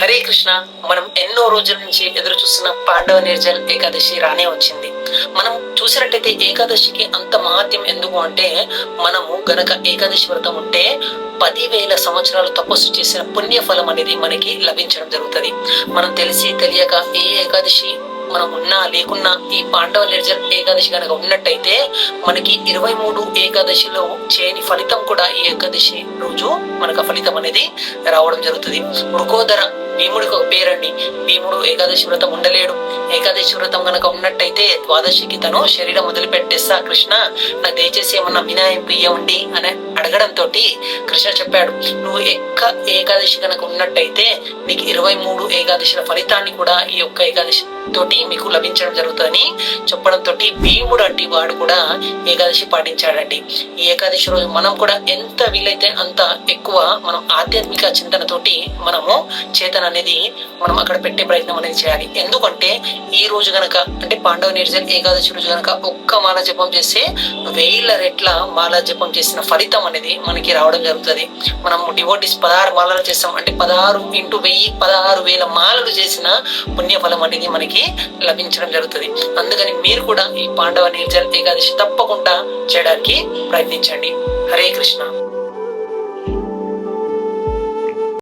హరే కృష్ణ మనం ఎన్నో రోజుల నుంచి ఎదురు చూస్తున్న పాండవ నిర్జల్ ఏకాదశి రానే వచ్చింది. మనం చూసినట్టయితే ఏకాదశికి అంత మహత్యం ఎందుకు అంటే మనము గనక ఏకాదశి వ్రతం ఉంటే పదివేల సంవత్సరాలు తపస్సు చేసిన పుణ్య ఫలం అనేది మనకి లభించడం జరుగుతుంది. మనం తెలిసి తెలియక ఏ ఏకాదశి మనం ఉన్నా లేకున్నా ఈ పాండవ నిర్జన ఏకాదశి కనుక ఉన్నట్టయితే మనకి ఇరవై మూడు ఏకాదశిలో చేయని ఫలితం కూడా ఈ ఏకాదశి రోజు మనకు ఆ ఫలితం అనేది రావడం జరుగుతుంది. మృగోదర భీముడికి పేరండి. భీముడు ఏకాదశి వ్రతం ఉండలేడు. ఏకాదశి వ్రతం గనక ఉన్నట్టయితే ద్వాదశికి తను శరీరం వదిలిపెట్టేస్తా కృష్ణ నా దయచేసి ఏమన్నా మినాయింపు ఇవ్వండి అని అడగడంతో కృష్ణ చెప్పాడు నువ్వు ఎక్క ఏకాదశి కనుక ఉన్నట్టయితే నీకు ఇరవై మూడు ఏకాదశిల ఫలితాన్ని కూడా ఈ యొక్క ఏకాదశి తోటి మీకు లభించడం జరుగుతుందని చెప్పడంతో భీముడు అంటే వాడు కూడా ఏకాదశి పాటించాడండి. ఈ ఏకాదశి రోజు మనం కూడా ఎంత వీలైతే అంత ఎక్కువ మనం ఆధ్యాత్మిక చింతనతోటి మనము చేతన అనేది మనం అక్కడ పెట్టే ప్రయత్నం అనేది చేయాలి. ఎందుకంటే ఈ రోజు గనక అంటే పాండవ నిర్జన్ ఏకాదశి రోజు గనక ఒక్క మాల జపం చేస్తే వేల రెట్ల మాల జపం చేసిన ఫలితం అనేది మనకి రావడం జరుగుతుంది. మనం డివోటీస్ పదహారు మాలలు చేస్తాం. అంటే పదహారు ఇంటూ వెయ్యి పదహారు వేల మాలలు చేసిన పుణ్యఫలం అనేది మనకి లభించడం జరుగుతుంది. అందుకని మీరు కూడా ఈ పాండవ నిర్జల్ ఏకాదశి తప్పకుండా చేయడానికి ప్రయత్నించండి. హరే కృష్ణ.